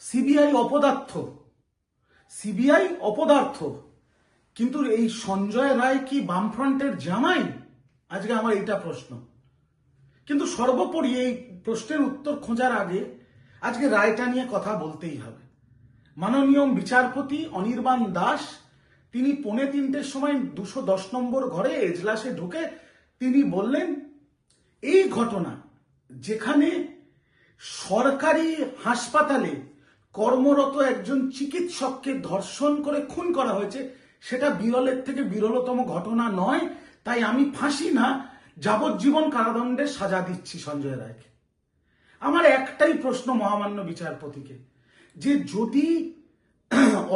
CBI অপদার্থ। CBI অপদার্থ। কিন্তু এই সঞ্জয় রায় কি বামফ্রন্টের জামাই? আজকে আমার এইটা প্রশ্ন। কিন্তু সর্বোপরি এই প্রশ্নের উত্তর খোঁজার আগে আজকে রায়টা নিয়ে কথা বলতেই হবে। মাননীয় বিচারপতি অনির্বাণ দাস, তিনি পৌনে তিনটের সময় দুশো দশ নম্বর ঘরে এজলাসে ঢুকে তিনি বললেন, এই ঘটনা যেখানে সরকারি হাসপাতালে কর্মরত একজন চিকিৎসককে ধর্ষণ করে খুন করা হয়েছে, সেটা বিরলের থেকে বিরলতম ঘটনা নয়, তাই আমি ফাঁসি না, যাবজ্জীবন কারাদণ্ডের সাজা দিচ্ছি সঞ্জয় রায়কে। আমার একটাই প্রশ্ন মহামান্য বিচারপতিকে, যে যদি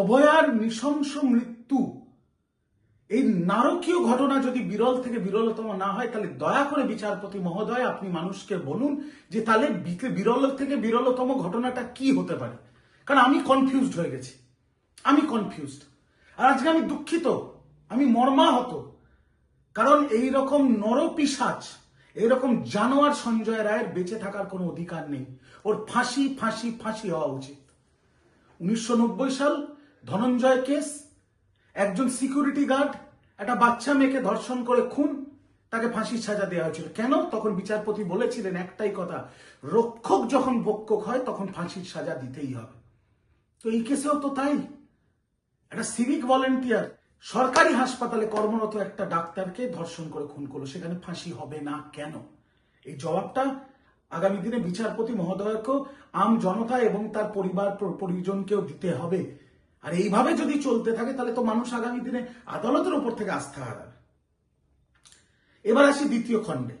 অভয়ার নৃশংস মৃত্যু এই নারকীয় ঘটনা যদি বিরল থেকে বিরলতম না হয়, তাহলে দয়া করে বিচারপতি মহোদয়, আপনি মানুষকে বলুন যে তাহলে বিরল থেকে বিরলতম ঘটনাটা কি হতে পারে? কারণ আমি কনফিউজড হয়ে গেছি। আমি কনফিউজড আর আজকে আমি দুঃখিত। আমি মর্মাহত। কারণ এই রকম নরপিসাচ এইরকম জানোয়ার সঞ্জয় রায়ের বেঁচে থাকার কোনো অধিকার নেই। ওর ফাঁসি ফাঁসি ফাঁসি হওয়া উচিত। উনিশশো নব্বই সাল ধনঞ্জয় কেস, একজন সিকিউরিটি গার্ড একটা বাচ্চা মেয়েকে ধর্ষণ করে খুন, তাকে ফাঁসির সাজা দেওয়া হয়েছিল। কেন? তখন বিচারপতি বলেছিলেন একটাই কথা, রক্ষক যখন বক্ষক হয়, তখন ফাঁসির সাজা দিতেই হবে। তো এই কেসেও তো তাই। একটা সিভিক ভলেন্টিয়ার সরকারি হাসপাতালে কর্মরত একটা ডাক্তারকে ধর্ষণ করে খুন করল। সেখানে ফাঁসি হবে না কেন? এই জবাবটা আগামী দিনে বিচারপতি মহোদয়কেও, আম জনতা এবং তার পরিবার পরিজনকেও দিতে হবে। আর এইভাবে যদি চলতে থাকে, তাহলে তো মানুষ আগামী দিনে আদালতের উপর থেকে আস্থা হারাবে। এবার আসি দ্বিতীয় খণ্ডে।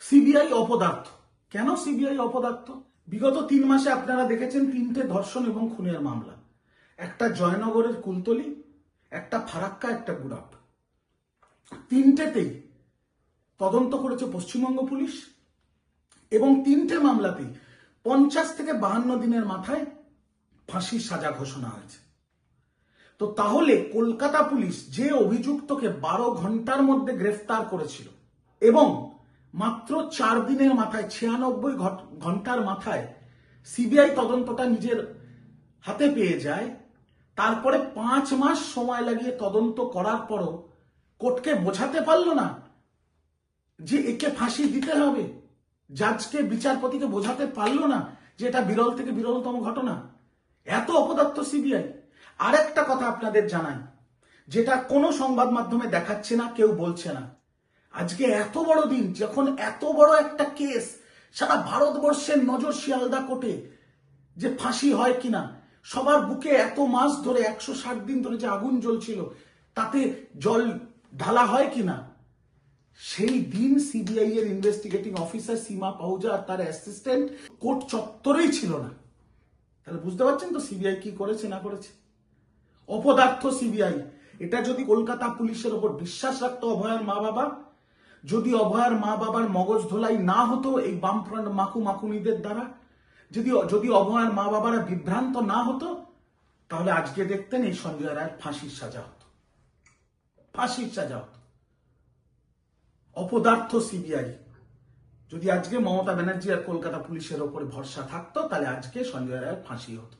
সিবিআই অপদার্থ। কেন সিবিআই অপদার্থ? বিগত তিন মাসে আপনারা দেখেছেন তিনটে ধর্ষণ এবং খুনের মামলা। একটা জয়নগরের কুলতলি, একটা ফারাক্কা, একটা গুড়াপ। তিনটেতেই তদন্ত করেছে পশ্চিমবঙ্গ পুলিশ এবং তিনটে মামলাতেই পঞ্চাশ থেকে বাহান্ন দিনের মাথায় ফাঁসির সাজা ঘোষণা হয়েছে। তো তাহলে কলকাতা পুলিশ যে অভিযুক্তকে বারো ঘণ্টার মধ্যে গ্রেফতার করেছিল এবং মাত্র চার দিনের মাথায়, ছিয়ানব্বই ঘণ্টার মাথায় সিবিআই তদন্তটা নিজের হাতে পেয়ে যায়। তারপরে পাঁচ মাস সময় লাগিয়ে তদন্ত করার পরও কোর্টকে বোঝাতে পারল না যে একে ফাঁসি দিতে হবে। জাজকে, বিচারপতিকে বোঝাতে পারল না যে এটা বিরল থেকে বিরলতম ঘটনা। এত অপদার্থ সিবিআই। আরেকটা কথা আপনাদের জানাই, যেটা কোনো সংবাদ মাধ্যমে দেখাচ্ছে না, কেউ বলছে না। আজকে এত বড় দিন, যখন এত বড় একটা কেস সারা ভারতবর্ষের নজর শিয়ালদা কোর্টে যে ফাঁসি হয় কিনা, সবার বুকে এত মাস ধরে, একশো ষাট দিন ধরে যে আগুন জ্বলছিল, তাতে জল ঢালা হয় কিনা, সেই দিন সিবিআই এর ইনভেস্টিগেটিং অফিসার সীমা পাহুজা আর তার অ্যাসিস্ট্যান্ট কোর্ট চত্বরেই ছিল না। তাহলে বুঝতে পারছেন তো সিবিআই কি করেছে, না করেছে? অপদার্থ সিবিআই, এটা যদি কলকাতা পুলিশের ওপর বিশ্বাস রাখতো অভয়ার মা বাবা যদি অভয়ার মা বাবার মগজ ধোলাই না হতো এই বামফ্রন্ট মাকু মাকুনিদের দ্বারা, যদি যদি অভয়ার মা বাবারা বিভ্রান্ত না হতো, তাহলে আজকে দেখতেন এই সঞ্জয় রায়ের ফাঁসির সাজা হতো। ফাঁসির সাজা হতো। অপদার্থ সিবিআই। যদি আজকে মমতা ব্যানার্জি আর কলকাতা পুলিশের ওপরে ভরসা থাকতো, তাহলে আজকে সঞ্জয় রায়ের ফাঁসি হতো।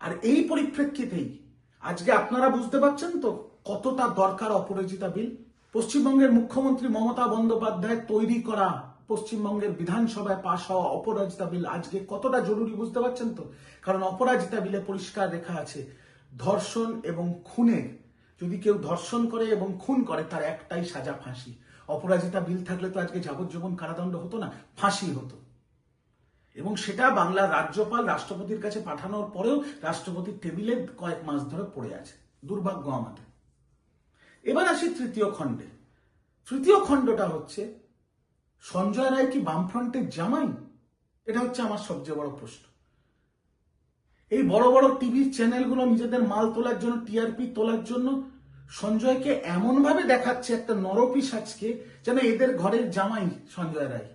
আর এই পরিপ্রেক্ষিতেই, আজকে আপনারা বুঝতে পারছেন তো কতটা দরকার অপরাজিতা বিল? পশ্চিমবঙ্গের মুখ্যমন্ত্রী মমতা বন্দ্যোপাধ্যায় তৈরি করা পশ্চিমবঙ্গের বিধানসভায় পাশ হওয়া অপরাজিতা বিল আজকে কতটা জরুরি বুঝতে পারছেন তো? কারণ অপরাজিতা বিলে পরিষ্কার রেখা আছে, ধর্ষণ এবং খুনের, যদি কেউ ধর্ষণ করে এবং খুন করে, তার একটাই সাজা ফাঁসি। অপরাজিতা বিল থাকলে তো আজকে যাবজ্জীবন কারাদণ্ড হতো না, ফাঁসি হতো। এবং সেটা বাংলার রাজ্যপাল রাষ্ট্রপতির কাছে পাঠানোর পরেও রাষ্ট্রপতির টেবিলে কয়েক মাস ধরে পড়ে আছে। দুর্ভাগ্য আমাদের। এবার আসি তৃতীয় খণ্ডে। তৃতীয় খণ্ডটা হচ্ছে, সঞ্জয় রায় কি বামফ্রন্টের জামাই? এটা হচ্ছে আমার সবচেয়ে বড় প্রশ্ন। এই বড় বড় টিভি চ্যানেলগুলো নিজেদের মাল তোলার জন্য, টিআরপি তোলার জন্য সঞ্জয়কে এমন ভাবে দেখাচ্ছে একটা নরপিসাজকে যেন এদের ঘরের জামাই সঞ্জয় রায়।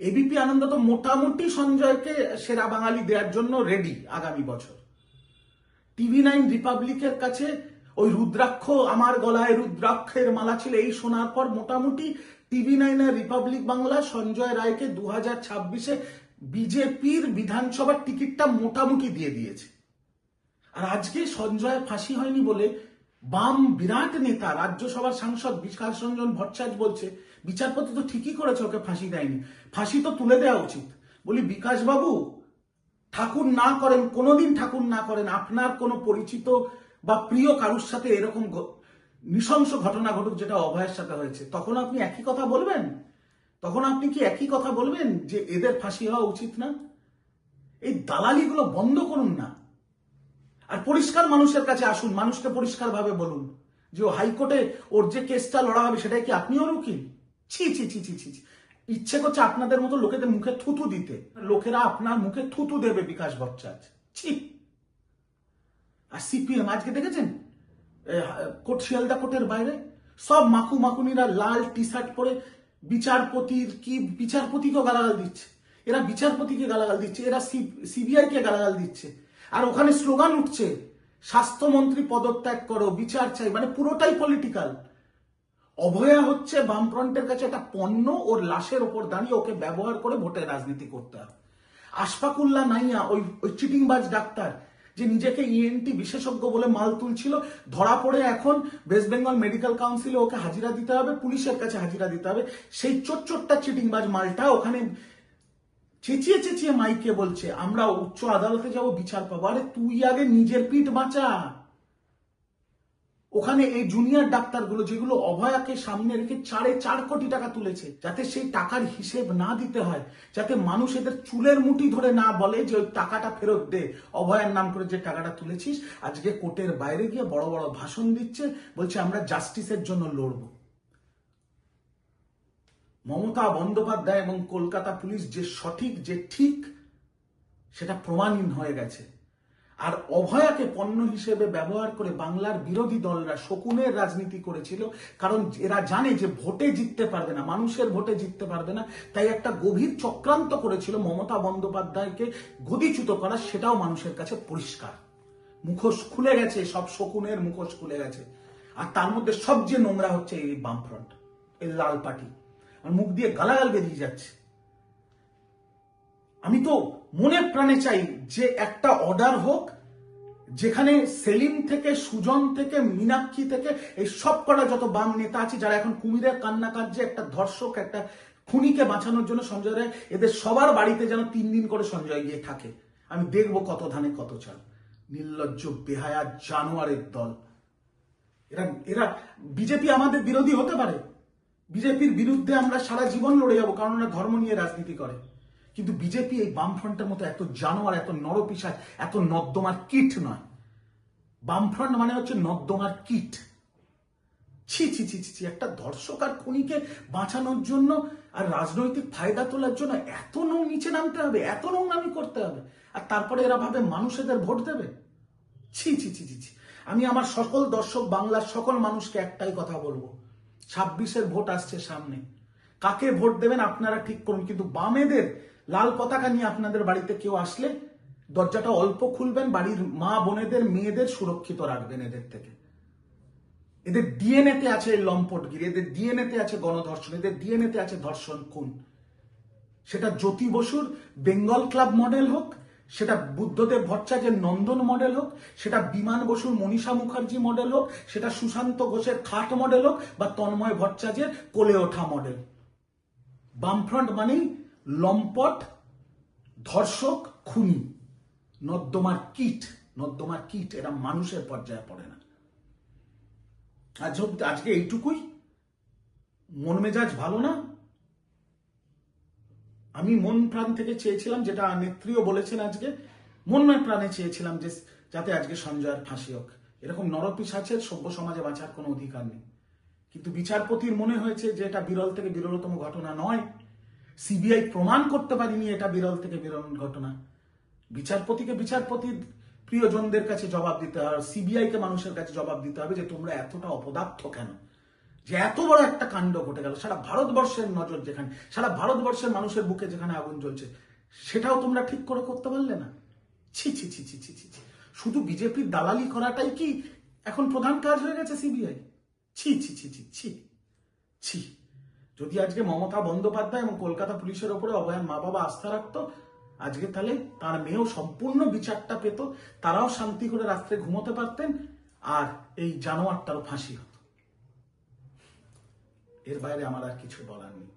এবিপি আনন্দ তো মোটামুটি সঞ্জয়কে সেরা বাঙালি দেওয়ার জন্য রেডি আগামী বছর। টিভি নাইন রিপাবলিকের কাছে ওই রুদ্রাক্ষ আমার গলায় রুদ্রাক্ষের মালা ছিল। এই শোনার পর মোটামুটি টিভি নাইনের রিপাবলিক বাংলা সঞ্জয় রায়কে দু হাজার ছাব্বিশে বিজেপির বিধানসভার টিকিটটা মোটামুটি দিয়ে দিয়েছে। আর আজকে সঞ্জয় ফাঁসি হয়নি বলে বাম বিরাট নেতা রাজ্যসভার সাংসদ বিকাশ রঞ্জন ভট্টাচার্য বলছে, বিচারপতি তো ঠিকই করেছে, ওকে ফাঁসি দেয়নি। ফাঁসি তো তুলে দেওয়া উচিত। বলি বিকাশ বাবু ঠাকুর না করেন, কোনোদিন ঠাকুর না করেন, আপনার কোনো পরিচিত বা প্রিয় কারুর সাথে এরকম নৃশংস ঘটনা ঘটুক যেটা অভয়ের সাথে হয়েছে, তখন আপনি একই কথা বলবেন? তখন আপনি কি একই কথা বলবেন যে এদের ফাঁসি হওয়া উচিত না? এই দালালিগুলো বন্ধ করুন না। আর পরিষ্কার মানুষের কাছে আসুন, মানুষকে পরিষ্কারভাবে বলুন যে, ও হাইকোর্টে ওর যে কেসটা লড়া হবে সেটাই কি আপনিও উকিল ছি ছি ছি ছি ছি ছি। ইচ্ছে করছে আপনাদের মতো লোকেদের মুখে থুতু দিতে। লোকেরা আপনার মুখে থুতু দেবে বিকাশ ভট্টাচার্য। ছি। আর সিপিএম আজকে দেখেছেন? কোট, শিয়ালদা কোর্টের বাইরে সব মাকু মাকুনিরা লাল টি শার্ট পরে বিচারপতির কি, বিচারপতিকেও গালাগাল দিচ্ছে। এরা বিচারপতিকে গালাগাল দিচ্ছে, এরা সিবিআই কে গালাগাল দিচ্ছে। আর ওখানে স্লোগান উঠছে, স্বাস্থ্যমন্ত্রী পদত্যাগ করো, বিচার চাই মানে পুরোটাই পলিটিক্যাল অভয়া হচ্ছে বামফ্রন্টের কাছে একটা পণ্য, ওর লাশের ওপর দাঁড়িয়ে ওকে ব্যবহার করে ভোটের রাজনীতি করতে হবে আশফাকুল্লাহ নাইয়া, ওই ওই চিটিংবাজ ডাক্তার যে নিজেকে ইএনটি বিশেষজ্ঞ বলে মাল তুলছিল, ধরা পড়ে এখন ওয়েস্ট বেঙ্গল মেডিকেল কাউন্সিলে ওকে হাজিরা দিতে হবে, পুলিশের কাছে হাজিরা দিতে হবে। সেই চোটচোটটা চিটিংবাজ মালটা ওখানে চেঁচিয়ে চেঁচিয়ে মাইকে বলছে, আমরা উচ্চ আদালতে যাব, বিচার পাবো। আরে তুই আগে নিজের পিঠ বাঁচা। ওখানে এই জুনিয়র ডাক্তারগুলো যেগুলো অভয়াকে সামনে রেখে চারে চার কোটি টাকা তুলেছে, যাতে সেই টাকার হিসেব না দিতে হয়, যাতে মানুষ এদের চুলের মুঠি ধরে না বলে যে ওই টাকাটা ফেরত দে। অভয়ার নাম করে যে টাকাটা তুলেছিস, আজকে কোর্টের বাইরে গিয়ে বড় বড় ভাষণ দিচ্ছে, বলছে আমরা জাস্টিসের জন্য লড়বো। মমতা বন্দ্যোপাধ্যায় এবং কলকাতা পুলিশ যে সঠিক, যে ঠিক, সেটা প্রমাণহীন হয়ে গেছে। আর অভয়াকে পণ্য হিসেবে ব্যবহার করে বাংলার বিরোধী দলরা শকুনের রাজনীতি করেছিল। কারণ এরা জানে যে ভোটে জিততে পারবে না, মানুষের ভোটে জিততে পারবে না। তাই একটা গভীর চক্রান্ত করেছিল মমতা বন্দ্যোপাধ্যায়কে গদিচ্যুত করা, সেটাও মানুষের কাছে পরিষ্কার। মুখোশ খুলে গেছে, সব শকুনের মুখোশ খুলে গেছে। আর তার মধ্যে সবচেয়ে নোংরা হচ্ছে এই বামফ্রন্ট, এই লাল পার্টি। আর মুখ দিয়ে গালাগাল বেরিয়ে যাচ্ছে। আমি তো মনে প্রাণে চাই যে একটা অর্ডার হোক, যেখানে সেলিম থেকে, সুজন থেকে, মীনাক্ষী থেকে, এই সব কটা যত বাম নেতা আছে, যারা এখন কুমিরের কান্না কাঁদছে একটা ধর্ষক, একটা খুনিকে বাঁচানোর জন্য সঞ্জয় রায়, এদের সবার বাড়িতে যেন তিন দিন করে সঞ্জয় গিয়ে থাকে। আমি দেখব কত ধানে কত চাল। নির্লজ্জ, বেহায়া জানোয়ারের দল। এরা এরা বিজেপি আমাদের বিরোধী হতে পারে। বিজেপির বিরুদ্ধে আমরা সারা জীবন লড়ে যাব, কারণ ওরা ধর্ম নিয়ে রাজনীতি করে। কিন্তু বিজেপি এই বামফ্রন্টের মতো এত জানোয়ার, এত নরপিসার এত নর্দমার কিট নয়। বামফ্রন্ট মানে হচ্ছে নর্দমার কিট। ছি ছি ছি ছি ছি, একটা ধর্ষক আর খুনিকে বাঁচানোর জন্য আর রাজনৈতিক ফায়দা তোলার জন্য এত নৌ নিচে নামতে হবে, এত নোংরামি করতে হবে। আর তারপরে এরা ভাবে মানুষ এদের ভোট দেবে। ছি ছি ছি ছি ছি। আমি আমার সকল দর্শক বাংলার সকল মানুষকে একটাই কথা বলব। ছাব্বিশের ভোট আসছে সামনে। কাকে ভোট দেবেন আপনারা ঠিক করুন, কিন্তু বামেদের লাল পতাকা নিয়ে আপনাদের বাড়িতে কেউ আসলে দরজাটা অল্প খুলবেন, বাড়ির মা বোনেদের, মেয়েদের সুরক্ষিত রাখবেন এদের থেকে। এদের ডিএনএ তে আছে লম্পটগিরি এদের ডিএনএতে আছে গণধর্ষণ, এদের ডিএনএতে আছে ধর্ষণ খুন। সেটা জ্যোতি বসুর বেঙ্গল ক্লাব মডেল হোক, সেটা বুদ্ধদেব ভট্টাচার্যের নন্দন মডেল হোক, সেটা বিমান বসুর মনীষা মুখার্জি মডেল হোক, সেটা সুশান্ত ঘোষের খাট মডেল হোক বা তন্ময় ভট্টাচার্যের কোলে ওঠা মডেল। বামফ্রন্ট মানেই লম্পট, ধর্ষক, খুনি। নর্দমার কিট নর্দমার কিট এরা মানুষের পর্যায়ে পড়ে না। আজ আজকে এইটুকুই। মন মেজাজ ভালো না? আমি মন প্রাণ থেকে চেয়েছিলাম, যেটা নেত্রীও বলেছেন আজকে, মন প্রাণে চেয়েছিলাম যে যাতে আজকে সঞ্জয়ের ফাঁসি হোক। এরকম নরপিসাচের সভ্য সমাজে বাঁচার কোনো অধিকার নেই। কিন্তু বিচারপতির মনে হয়েছে যে এটা বিরল থেকে বিরলতম ঘটনা নয়। সিবিআই প্রমাণ করতে পারিনি এটা বিরল থেকে বিরল ঘটনা। বিচারপতিকে বিচারপতির প্রিয়জনদের কাছে জবাব দিতে হবে সিবিআই কে মানুষের কাছে জবাব দিতে হবে যে তোমরা এতটা অপদার্থ কেন? যে এত বড় একটা কাণ্ড ঘটে গেল, সারা ভারতবর্ষের নজর যেখানে, সারা ভারতবর্ষের মানুষের বুকে যেখানে আগুন জ্বলছে, সেটাও তোমরা ঠিক করে করতে পারলে না? ছি ছি ছি ছি ছি ছি ছি। শুধু বিজেপির দালালি করাটাই কি এখন প্রধান কাজ হয়ে গেছে সিবিআই? ছি ছি ছি ছি ছি ছি। যদি আজকে মমতা বন্দ্যোপাধ্যায় এবং কলকাতা পুলিশের ওপরে অভয়ার মা বাবা আস্থা রাখতো, আজকে তাহলে তার মেয়েও সম্পূর্ণ বিচারটা পেত, তারাও শান্তি করে রাত্রে ঘুমোতে পারতেন, আর এই জানোয়ারটারও ফাঁসি হতো। এর বাইরে আমার আর কিছু বলার নেই।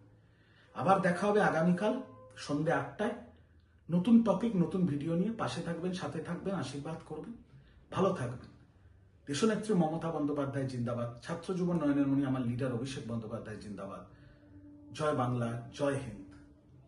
আবার দেখা হবে আগামীকাল সন্ধ্যে আটটায়। নতুন টপিক নতুন ভিডিও নিয়ে পাশে থাকবেন, সাথে থাকবেন, আশীর্বাদ করবেন। ভালো থাকবেন। দেশনেত্রী মমতা বন্দ্যোপাধ্যায় জিন্দাবাদ। ছাত্র যুব নয়নের মণি, আমার লিডার অভিষেক বন্দ্যোপাধ্যায় জিন্দাবাদ। জয় বাংলা জয় হিন্দ।